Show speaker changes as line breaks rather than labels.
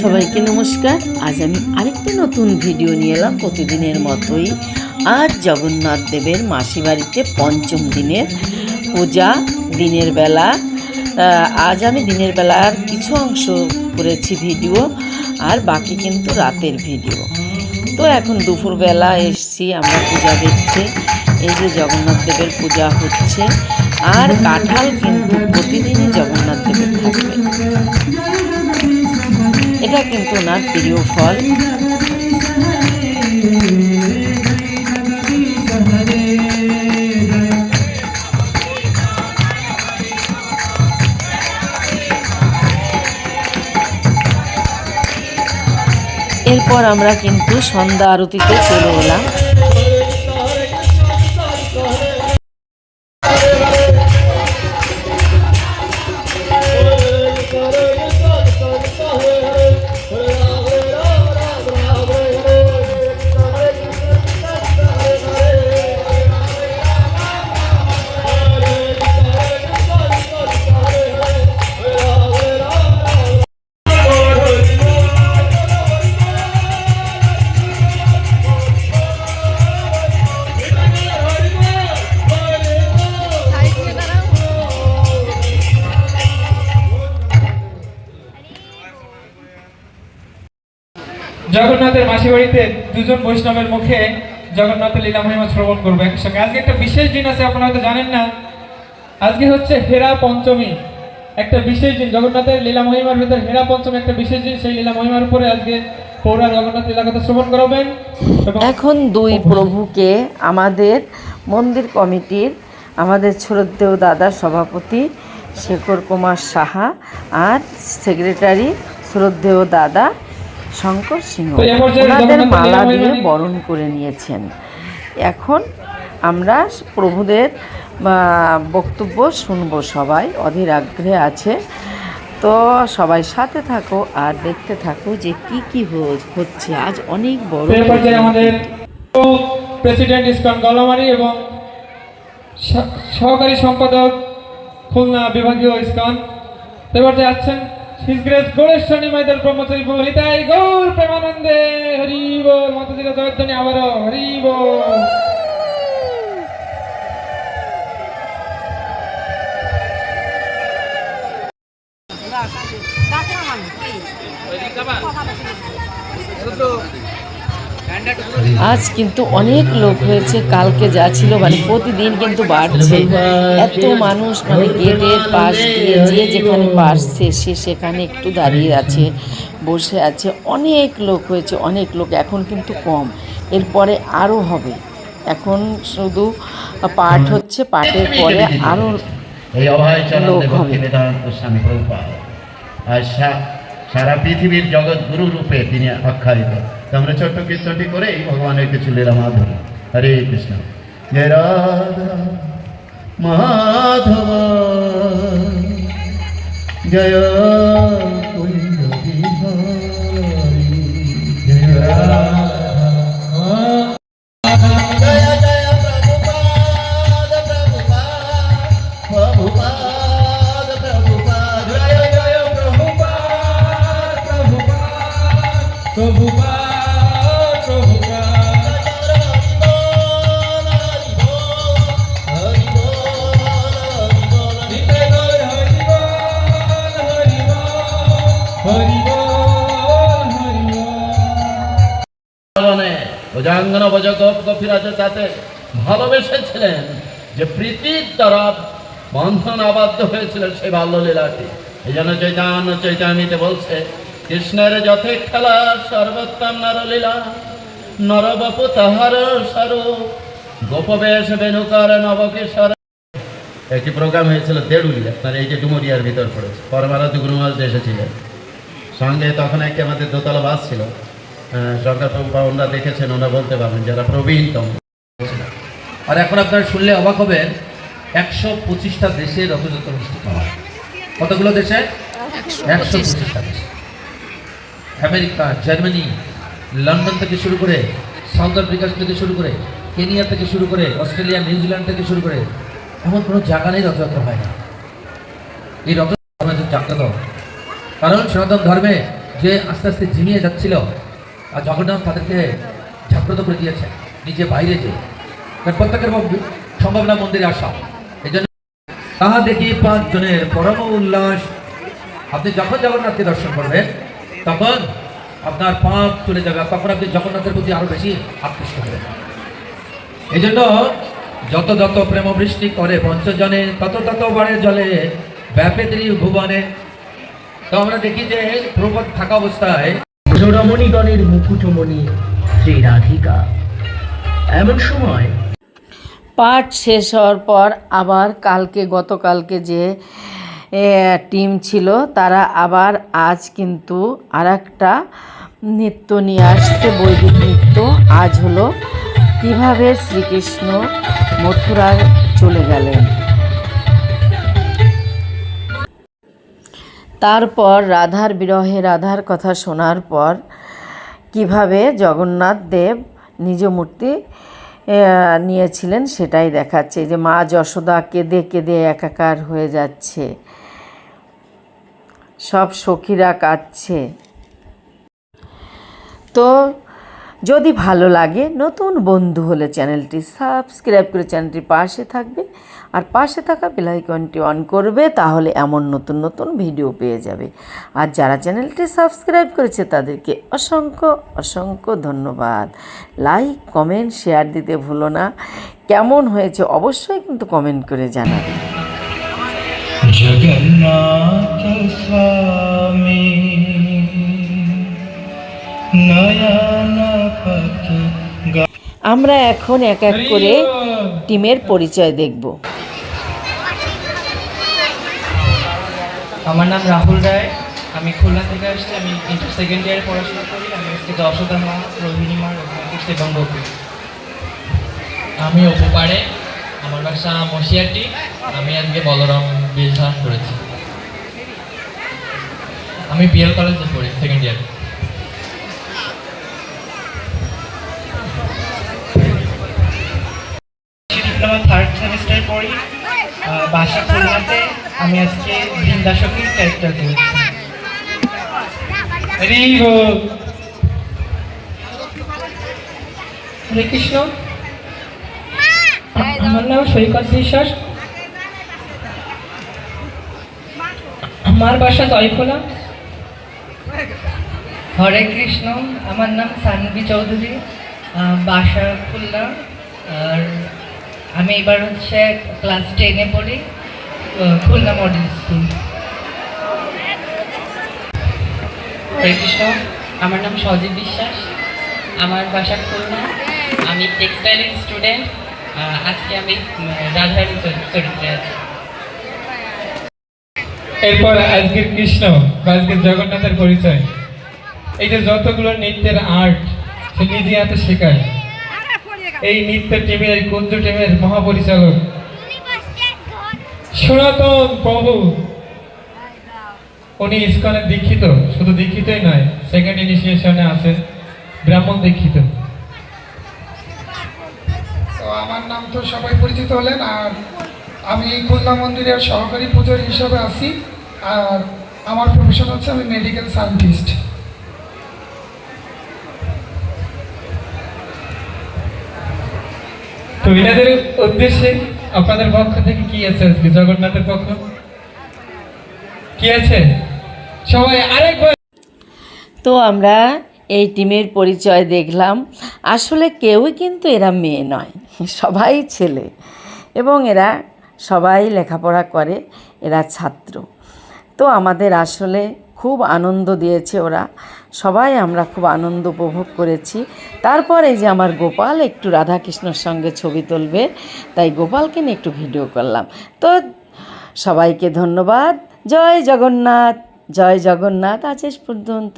সবাইকে নমস্কার। আজ আমি আরেকটি নতুন ভিডিও নিয়ে এলাম প্রতিদিনের মতোই। আজ জগন্নাথ দেবের মাসি বাড়িতে পঞ্চম দিনের পূজা, দিনের বেলা। আজ আমি দিনের বেলার কিছু অংশ করেছি ভিডিও, আর বাকি কিন্তু রাতের ভিডিও। তো এখন দুপুরবেলা এসছি আমরা পূজা দেখতে। এই যে জগন্নাথ দেবের পূজা হচ্ছে, আর কাঁঠাল কিন্তু প্রতিদিনই জগন্নাথ দেবের থাকবে। এটা কিন্তু ওনার প্রিয় ফল। এরপর আমরা কিন্তু সন্ধ্যা আরতিতে চলে এলাম।
জগন্নাথের মাসি বাড়িতে দুজন বৈষ্ণবের মুখে জগন্নাথের লীলা মহিমা শ্রবণ করব একসঙ্গে। আজকে একটা বিশেষ দিন আছে আপনারা হয়তো জানেন না। আজকে হচ্ছে হেরা পঞ্চমী। একটা বিশেষ দিন জগন্নাথের লীলা মহিমার ভিতরে হেরা পঞ্চমী একটা বিশেষ দিন সেই লীলা মহিমার উপরে আজকে পৌরা জগন্নাথ লীলা কথা শ্রবণ করাবেন।
এখন দুই প্রভুকে আমাদের মন্দির কমিটির আমাদের শ্রদ্ধেয় দাদা সভাপতি শেখর কুমার সাহা আর সেক্রেটারি শ্রদ্ধেয় দাদা শঙ্কর সিংহ ওনাদের মালা দিয়ে বরণ করে নিয়েছেন। এখন আমরা প্রভুদের বক্তব্য শুনব সবাই। অধীর আগ্রহে আছে। তো সবাই সাথে থাকো আর দেখতে থাকো যে কি কি হচ্ছে। আজ অনেক বড়
আমাদের প্রেসিডেন্ট ইসকন গলামারি এবং সহ- সহকারী সম্পাদক খুলনা বিভাগীয় ইসকন এবার যে আছেন হিজ গ্রেস গণেশ্বরী মাইদার ব্রহ্মচারী প্রভু হিতাই গৌর প্রেমানন্দে। হরি বল মাতাজিরা জয়ধ্বনি আবারও। হরি বল।
আজ কিন্তু অনেক লোক হয়েছে কালকে যা ছিল মানে প্রতিদিন কিন্তু বাড়ছে। এত মানুষ মানে গেটের পাশ দিয়ে যে যেখানে পারছে সে সেখানে একটু দাঁড়িয়ে আছে বসে আছে। অনেক লোক হয়েছে অনেক লোক এখন কিন্তু কম। এরপরে আরও হবে। এখন শুধু পাঠ হচ্ছে পাঠের পরে আরও লোক হবে।
সারা পৃথিবীর জগৎ গুরু রূপে তিনি আখ্যায়িত। আমরা ছোট্ট করে এই ভগবানের কিছু লীলা মাধুরী হরে কৃষ্ণ। জয় রাধা মাধব। জয় কুঞ্জ গোপ গোপীরাজ তাতে ভালোবেসেছিলেন যে প্রীতির দ্বারা বন্ধন আবদ্ধ হয়েছিল সেই বাল্যলীলাটি। এই জন্য চৈতন্য চৈতামিতে বলছে, কৃষ্ণের যথে খেলা সর্বোত্তম নরলীলা। নরবপু তাহার স্বরূপ গোপবেশ বেনুকার নবকিশোর। একটি প্রোগ্রাম হয়েছিল দেড়ুলি আপনার এই যে ডুমুরিয়ার ভিতর পড়েছে। পরমারাধ গুরুমাজ এসেছিলেন। সঙ্গে তখন একটি আমাদের দোতলা বাস ছিল। ওনারা দেখেছেন ওনারা বলতে পারবেন যারা প্রবীণতম
আর এখন আপনারা শুনলে অবাক হবেন একশো পঁচিশটা দেশে রথযাত্রা অনুষ্ঠিত হয়। কতগুলো দেশে? একশো পঁচিশটা। দেশে। আমেরিকা জার্মানি লন্ডন থেকে শুরু করে সাউথ আফ্রিকা থেকে শুরু করে কেনিয়া থেকে শুরু করে অস্ট্রেলিয়া নিউজিল্যান্ড থেকে শুরু করে এমন কোনো জায়গা নেই রথযাত্রা হয় না। এই রথযাত্রা যাত্রা কারণ সনাতন ধর্মে যে আস্তে আস্তে ঝিমিয়ে যাচ্ছিল আর জগন্নাথ তাদেরকে জাগ্রত করে দিয়েছে নিজে বাইরে যে। প্রত্যেকের সম্ভাবনা সম্ভব মন্দিরে আসা। এই জন্য তাহা দেখি পাঁচজনের পরম উল্লাস। আপনি যখন জগন্নাথকে দর্শন করবেন, তখন আপনার পাপ চলে যাবে, তখন আপনি জগন্নাথের প্রতি আরও বেশি আকৃষ্ট হবেন। এই জন্য যত যত প্রেম বৃষ্টি করে পঞ্চজনে, তত তত বাড়ে জলে ব্যাপেত্রী ভুবনে তো আমরা দেখি যে প্রপদ থাকা অবস্থায়
রমণীগণের মুকুটমণি শ্রী রাধিকা। এমন সময়
পাঠ শেষ হওয়ার পর আবার কালকে, গতকালকে যে টিম ছিল, তারা আবার আজ কিন্তু আর একটা নৃত্য নিয়ে আসছে, বৈদিক নৃত্য। আজ হলো কীভাবে শ্রীকৃষ্ণ মথুরায় চলে গেলেন। তারপর রাধার বিরহে রাধার কথা শোনার পর কীভাবে জগন্নাথ দেব নিজ মূর্তি নিয়েছিলেন সেটাই দেখাচ্ছে। যে মা যশোদা কেঁদে কেঁদে একাকার হয়ে যাচ্ছে। সব সখীরা কাঁদছে। তো যদি ভালো লাগে, নতুন বন্ধু হলে চ্যানেলটি সাবস্ক্রাইব করে চ্যানেলটির পাশে থাকবে। আর পাশে থাকা বেলাইকনটি অন করবে তাহলে এমন নতুন নতুন ভিডিও পেয়ে যাবে। আর যারা চ্যানেলটি সাবস্ক্রাইব করেছে তাদেরকে অসংখ্য অসংখ্য ধন্যবাদ। লাইক কমেন্ট শেয়ার দিতে ভুলো না। কেমন হয়েছে অবশ্যই কিন্তু কমেন্ট করে জানাবে।
জগন্নাথ স্বামী
আমরা এখন এক এক করে টিমের পরিচয় দেখব।
আমার নাম রাহুল রায়। আমি খুলনা থেকে আসছি। আমি ইন্টার সেকেন্ড ইয়ারে পড়াশোনা করি। আমি আজকে যশোদা মা, রোহিণী মা রঘুনাথ এবং গোপী
আমি অপু পাড়ে। আমার বাসা মশিয়াটি আমি আজকে বলরাম ধারণ করেছি। আমি বিএল কলেজে পড়ি second year
diploma third semester পড়ি। বাসা খুলনাতে। আমি আজকে বৃন্দাসকের ক্যারেক্টার করেছি হরে কৃষ্ণ। আমার নাম সৈকত বিশ্বাস। আমার বাসা জয়খোলা। হরে কৃষ্ণ। আমার নাম সানভি চৌধুরী। বাসা খুলনা। আর আমি এবার হচ্ছে ক্লাস টেনে পড়ি। Khulna model school. হরে কৃষ্ণ আমার নাম সজীব বিশ্বাস। আমার বাসা খুলনা। আমি টেক্সটাইলের স্টুডেন্ট আজকে আমি রাধারানী চরিত্রে আছি।
এরপর আজকের কৃষ্ণ বা আজকের জগন্নাথের পরিচয়। এই যে যতগুলো নৃত্যের আর্ট সে নিজে হাতে শেখায় এই নৃত্য টিমের কুঞ্জ টিমের মহাপরিচালক সনাতন প্রভু। উনি ইস্কনের দীক্ষিত শুধু দীক্ষিতই নয় সেকেন্ড ইনিশিয়েশনে আছেন ব্রাহ্মণ দীক্ষিত।
তো আমার নাম তো সবাই পরিচিত হলেন আর আমি খুলনা মন্দিরের সহকারী পুজোর হিসাবে আছি আর আমার প্রফেশন হচ্ছে আমি মেডিকেল সায়েন্টিস্ট
তো এনাদের উদ্দেশ্যে আপনাদের পক্ষ থেকে কি আছে আজকে? জগন্নাথের পক্ষ? কি আছে? সবাই আরেকবার
তো আমরা এই টিমের পরিচয় দেখলাম। আসলে কেউই কিন্তু এরা মেয়ে নয়, সবাই ছেলে এবং এরা সবাই লেখাপড়া করে, এরা ছাত্র। তো আমাদের আসলে খুব আনন্দ দিয়েছে ওরা। সবাই আমরা খুব আনন্দ উপভোগ করেছি। তারপর এই যে আমার গোপাল একটু রাধাকৃষ্ণর সঙ্গে ছবি তুলবে, তাই গোপালকে নিয়ে একটু ভিডিও করলাম। তো সবাইকে ধন্যবাদ। জয় জগন্নাথ জয় জগন্নাথ আছে পর্যন্ত।